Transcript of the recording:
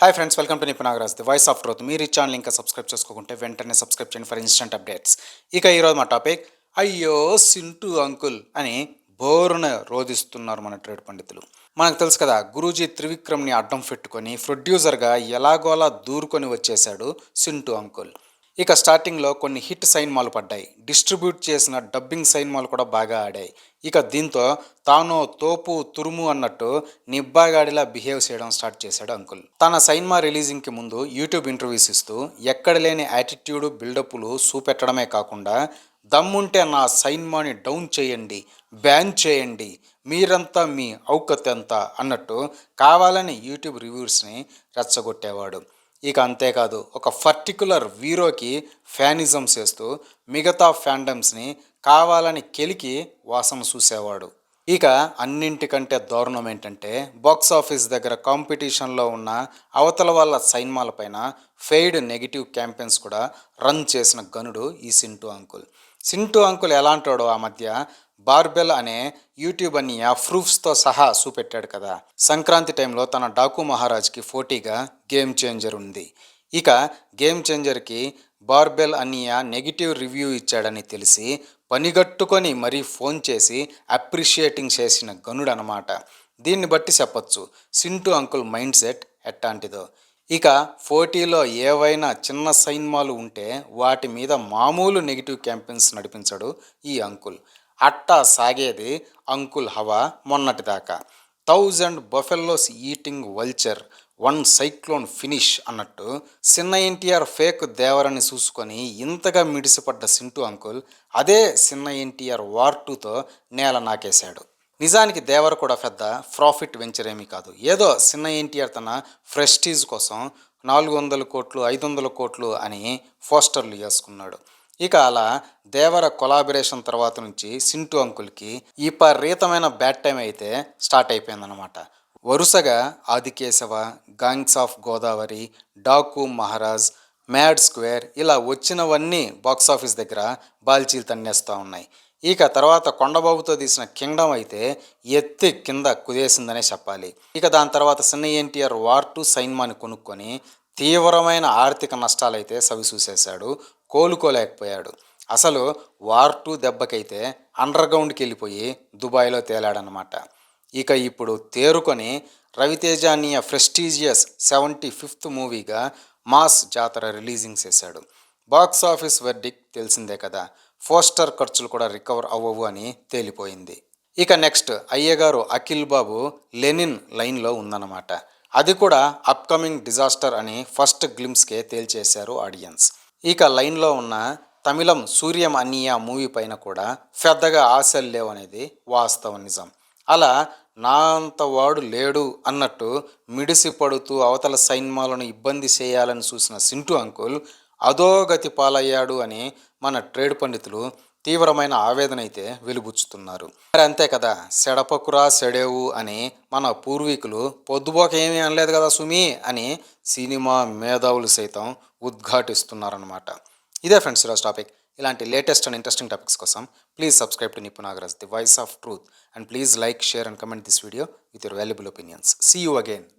Hi friends welcome to Nipunagaraj the voice of truth మీరు ఈ channel ఇంకా subscribe చేసుకోకుంటే వెంటనే సబ్స్క్రైబ్ చేయండి ఫర్ ఇన్స్టెంట్ అప్డేట్స్ ఇక ఈరోజు మా టాపిక్ అయ్యో సింటు అంకుల్ అని బోరున రోధిస్తున్నారు మన ట్రేడ్ పండితులు. మనకు తెలుసు కదా గురూజీ త్రివిక్రమ్ని అడ్డం పెట్టుకొని ప్రొడ్యూసర్గా ఎలాగోలా దూరుకొని వచ్చేశాడు సింటు అంకుల్. ఇక స్టార్టింగ్లో కొన్ని హిట్ సైన్మాలు పడ్డాయి. డిస్ట్రిబ్యూట్ చేసిన డబ్బింగ్ సైన్మాలు కూడా బాగా ఆడాయి. ఇక దీంతో తాను తోపు తురుము అన్నట్టు నిబ్బాగాడిలా బిహేవ్ చేయడం స్టార్ట్ చేశాడు అంకుల్. తన సైన్మా రిలీజింగ్కి ముందు యూట్యూబ్ ఇంటర్వ్యూస్ ఇస్తూ ఎక్కడ లేని యాటిట్యూడ్ బిల్డప్లు చూపెట్టడమే కాకుండా దమ్ముంటే నా సైన్మాని డౌన్ చేయండి బ్యాన్ చేయండి మీరంతా మీ ఔకత్ ఎంత అన్నట్టు కావాలని యూట్యూబ్ రివ్యూస్ని రెచ్చగొట్టేవాడు. ఇక అంతేకాదు ఒక పర్టికులర్ వీరోకి ఫ్యానిజం చేస్తూ మిగతా ఫ్యాండమ్స్ని కావాలని కెలికి వాసన చూసేవాడు. ఇక అన్నింటికంటే దారుణం ఏంటంటే బాక్స్ ఆఫీస్ దగ్గర కాంపిటీషన్లో ఉన్న అవతల వాళ్ళ సైన్మాలపైన ఫెయిడ్ నెగిటివ్ క్యాంపెయిన్స్ కూడా రన్ చేసిన గనుడు ఈ సింటూ అంకుల్. సింటూ అంకుల్ ఎలాంటాడో ఆ మధ్య బార్బెల్ అనే యూట్యూబ్ అని ప్రూఫ్స్తో సహా చూపెట్టాడు కదా. సంక్రాంతి టైంలో తన డాకు మహారాజ్కి పోటీగా గేమ్ చేంజర్ ఉంది. ఇక గేమ్ చేంజర్కి బార్బెల్ అనియా నెగిటివ్ రివ్యూ ఇచ్చాడని తెలిసి పనిగట్టుకొని మరీ ఫోన్ చేసి అప్రిషియేటింగ్ చేసిన గనుడు అనమాట దీన్ని బట్టి చెప్పొచ్చు సింటు అంకుల్ మైండ్ సెట్ ఎట్టాంటిదో ఇక పోటీలో ఏవైనా చిన్న సైన్మాలు ఉంటే వాటి మీద మామూలు నెగిటివ్ క్యాంపెయిన్స్ నడిపించాడు ఈ అంకుల్. అట్టా సాగేది అంకుల్ హవా మొన్నటిదాకా. Thousand buffaloes eating vulture one cyclone finish అన్నట్టు చిన్న ఎన్టీఆర్ ఫేక్ దేవరని చూసుకొని ఇంతగా మిడిసిపడ్డ సింటు అంకుల్ అదే చిన్న ఎన్టీఆర్ వార్ టూతో నేల నాకేశాడు. నిజానికి దేవర కూడా పెద్ద ప్రాఫిట్ వెంచర్ ఏమీ కాదు. ఏదో చిన్న ఎన్టీఆర్ తన ఫ్రెస్టీజ్ కోసం నాలుగు వందల కోట్లు ఐదు వందల కోట్లు అని పోస్టర్లు వేసుకున్నాడు. ఇక అలా దేవర కొలాబరేషన్ తర్వాత నుంచి సింటు అంకుల్కి విపరీతమైన బ్యాడ్ టైం అయితే స్టార్ట్ అయిపోయిందనమాట వరుసగా Adikesava gangs of Godavari Daaku Maharaj mad square ఇలా వచ్చినవన్నీ బాక్స్ ఆఫీస్ దగ్గర బాల్చీలు తన్నేస్తూ ఉన్నాయి. ఇక తర్వాత కొండబాబుతో తీసిన కింగ్డమ్ అయితే ఎత్తి కింద కుదేసిందనే చెప్పాలి. ఇక దాని తర్వాత చిన్న ఎన్టీఆర్ వార్ టు సైన్మాని కొనుక్కొని తీవ్రమైన ఆర్థిక నష్టాలైతే సవిచూసేశాడు కోలుకోలేకపోయాడు. అసలు వార్ టూ దెబ్బకైతే అండర్ గ్రౌండ్కి వెళ్ళిపోయి దుబాయ్లో తేలాడనమాట ఇక ఇప్పుడు తేరుకొని రవితేజానియా ప్రెస్టీజియస్ సెవెంటీ ఫిఫ్త్ మూవీగా మాస్ జాతర రిలీజింగ్ చేశాడు. బాక్స్ ఆఫీస్ వెర్డిక్ తెలిసిందే కదా పోస్టర్ ఖర్చులు కూడా రికవర్ అవ్వవు అని తేలిపోయింది. ఇక నెక్స్ట్ అయ్యగారు అఖిల్ బాబు లెనిన్ లైన్లో ఉందన్నమాట. అది కూడా అప్కమింగ్ డిజాస్టర్ అని ఫస్ట్ గ్లిమ్స్కే తేల్చేశారు ఆడియన్స్. ఇక లైన్లో ఉన్న తమిళం సూర్యం అన్నియా మూవీ పైన కూడా పెద్దగా ఆశలు లేవు అనేది వాస్తవ నిజం. అలా నా అంత వాడు లేడు అన్నట్టు మిడిసి పడుతూ అవతల సైన్మాలను ఇబ్బంది చేయాలని చూసిన సింటు అంకుల్ అధోగతి పాలయ్యాడు అని మన ట్రేడ్ పండితులు తీవ్రమైన ఆవేదన అయితే వెలుబుచ్చుతున్నారు మరి అంతే కదా సెడపకురా సెడేవు అని మన పూర్వీకులు పొద్దుబోక ఏమీ అనలేదు కదా సుమి అని సినిమా మేధావులు సైతం ఉద్ఘాటిస్తున్నారనమాట ఇదే ఫ్రెండ్స్ ఈరోజు టాపిక్. ఇలాంటి లేటెస్ట్ అండ్ ఇంట్రెస్టింగ్ టాపిక్స్ కోసం please subscribe to Nipunagaras the voice of truth. And please like share and comment this video with your valuable opinions. See you again